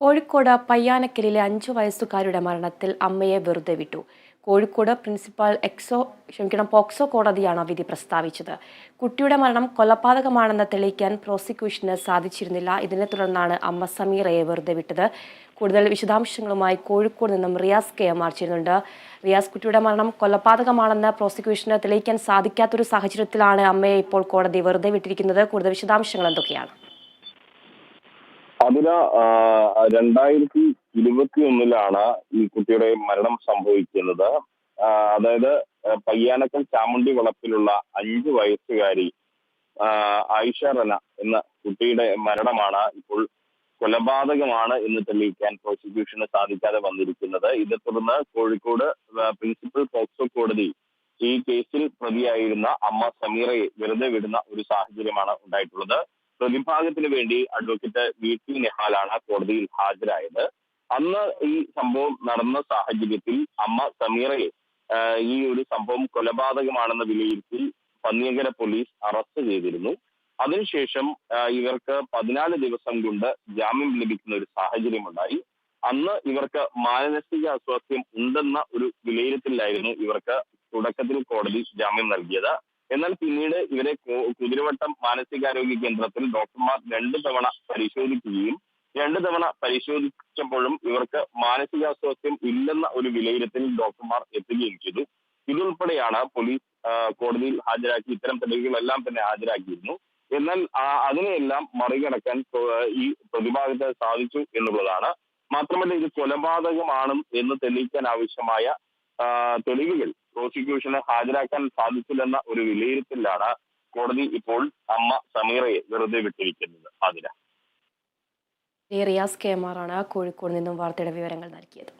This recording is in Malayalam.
കോഴിക്കോട് പയ്യാനക്കലിലെ അഞ്ചു വയസ്സുകാരുടെ മരണത്തിൽ അമ്മയെ വെറുതെ വിട്ടു. കോഴിക്കോട് പ്രിൻസിപ്പൽ എക്സോ ക്ഷമിക്കണം പോക്സോ കോടതിയാണ് വിധി പ്രസ്താവിച്ചത്. കുട്ടിയുടെ മരണം കൊലപാതകമാണെന്ന് തെളിയിക്കാൻ പ്രോസിക്യൂഷന് സാധിച്ചിരുന്നില്ല. ഇതിനെ തുടർന്നാണ് അമ്മ സമീറയെ വെറുതെ വിട്ടത്. കൂടുതൽ വിശദാംശങ്ങളുമായി കോഴിക്കോട് നിന്നും റിയാസ് കെ എം ആർ ചെയ്യുന്നുണ്ട് റിയാസ് കുട്ടിയുടെ മരണം കൊലപാതകമാണെന്ന് പ്രോസിക്യൂഷന് തെളിയിക്കാൻ സാധിക്കാത്തൊരു സാഹചര്യത്തിലാണ് അമ്മയെ ഇപ്പോൾ കോടതി വെറുതെ വിട്ടിരിക്കുന്നത്. കൂടുതൽ വിശദാംശങ്ങൾ എന്തൊക്കെയാണ്? അതിന രണ്ടായിരത്തി ഇരുപത്തി ഒന്നിലാണ് ഈ കുട്ടിയുടെ മരണം സംഭവിക്കുന്നത്. അതായത് പയ്യാനക്കൽ ചാമുണ്ടി വളപ്പിലുള്ള അഞ്ചു വയസ്സുകാരി ആയിഷ റന എന്ന കുട്ടിയുടെ മരണമാണ് ഇപ്പോൾ കൊലപാതകമാണ് എന്ന് തെളിയിക്കാൻ പ്രോസിക്യൂഷന് സാധിക്കാതെ വന്നിരിക്കുന്നത്. ഇതേ തുടർന്ന് കോഴിക്കോട് പ്രിൻസിപ്പൽ പോക്സോ കോടതി ഈ കേസിൽ പ്രതിയായിരുന്ന അമ്മ സമീറയെ വെറുതെ വിടുന്ന ഒരു സാഹചര്യമാണ് ഉണ്ടായിട്ടുള്ളത്. പ്രതിഭാഗത്തിന് വേണ്ടി അഡ്വക്കേറ്റ് വി ടി നെഹാലാണ് കോടതിയിൽ ഹാജരായത്. അന്ന് ഈ സംഭവം നടന്ന സാഹചര്യത്തിൽ അമ്മ സമീറയെ ഈ ഒരു സംഭവം കൊലപാതകമാണെന്ന് വിലയിരുത്തി പന്നിയങ്കര പോലീസ് അറസ്റ്റ് ചെയ്തിരുന്നു. അതിനുശേഷം ഇവർക്ക് പതിനാല് ദിവസം കൊണ്ട് ജാമ്യം ലഭിക്കുന്ന ഒരു സാഹചര്യമുണ്ടായി. അന്ന് ഇവർക്ക് മാനസിക അസ്വാസ്ഥ്യം ഉണ്ടെന്ന ഒരു വിലയിരുത്തലിലായിരുന്നു ഇവർക്ക് തുടക്കത്തിൽ കോടതി ജാമ്യം നൽകിയത്. എന്നാൽ പിന്നീട് ഇവരെ കുതിരവട്ടം മാനസികാരോഗ്യ കേന്ദ്രത്തിൽ ഡോക്ടർമാർ രണ്ടു തവണ പരിശോധിക്കുകയും രണ്ടു തവണ പരിശോധിച്ചപ്പോഴും ഇവർക്ക് മാനസികാസ്വാസ്ഥ്യം ഇല്ലെന്ന ഒരു വിലയിരുത്തലിൽ ഡോക്ടർമാർ എത്തുകയും ചെയ്തു. ഇതുൾപ്പെടെയാണ് പോലീസ് കോടതിയിൽ ഹാജരാക്കി ഇത്തരം തെളിവുകളെല്ലാം തന്നെ ഹാജരാക്കിയിരുന്നു. എന്നാൽ അതിനെയെല്ലാം മറികടക്കാൻ ഈ പ്രതിഭാഗത്ത് സാധിച്ചു എന്നുള്ളതാണ്. മാത്രമല്ല ഇത് കൊലപാതകമാണ് എന്ന് തെളിയിക്കാൻ ആവശ്യമായ തെളിവുകൾ പ്രോസിക്യൂഷന് ഹാജരാക്കാൻ സാധിച്ചില്ലെന്ന ഒരു വിലയിരുത്തലിലാണ് കോടതി ഇപ്പോൾ അമ്മ സമീറയെ വെറുതെ വിട്ടിരിക്കുന്നത്. അതിന് റിയാസ് കെ എം ആർ ആണ് കോഴിക്കോട് നിന്നും വാർത്തയുടെ വിവരങ്ങൾ നൽകിയത്.